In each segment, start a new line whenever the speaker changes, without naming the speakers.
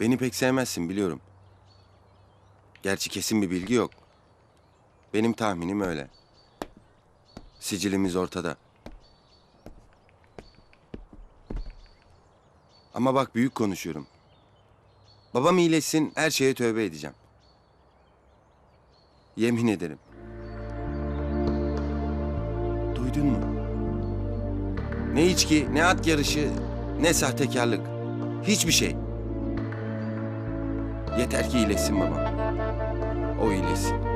Beni pek sevmezsin biliyorum. Gerçi kesin bir bilgi yok. Benim tahminim öyle. Sicilimiz ortada. Ama bak büyük konuşuyorum. Babam iyileşsin her şeye tövbe edeceğim. Yemin ederim. Duydun mu? Ne içki, ne at yarışı, ne sahtekarlık. Hiçbir şey. Yeter ki iyileşsin babam. O iyileşsin.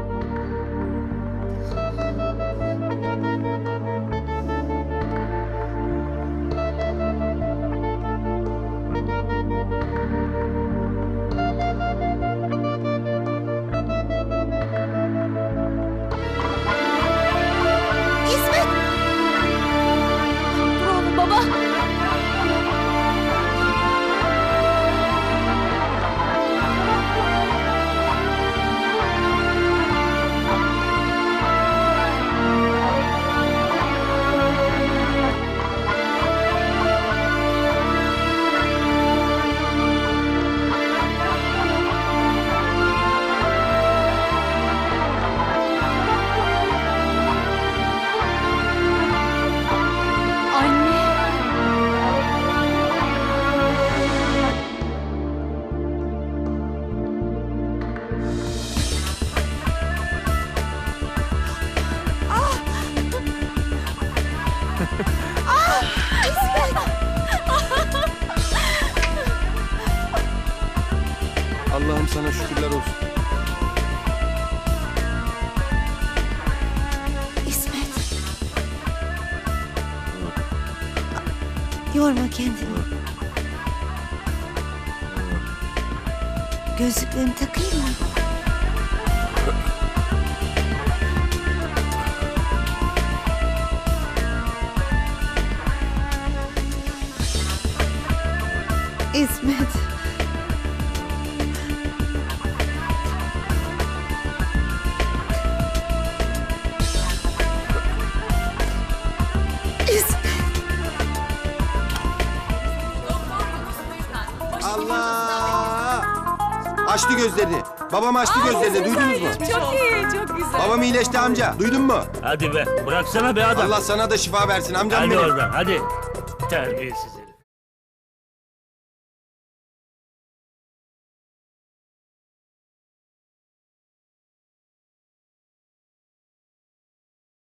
Allah'ım sana şükürler olsun.
İsmet. Yorma kendini. Gözlüklerini takayım mı? İsmet.
Allah! Açtı gözlerini. Babam açtı gözlerini. Duydunuz mu?
Çok iyi, çok güzel.
Babam iyileşti amca. Duydun mu?
Hadi be bıraksana be adam.
Allah sana da şifa versin amcam
hadi
benim.
oradan hadi. Terbiyesiz.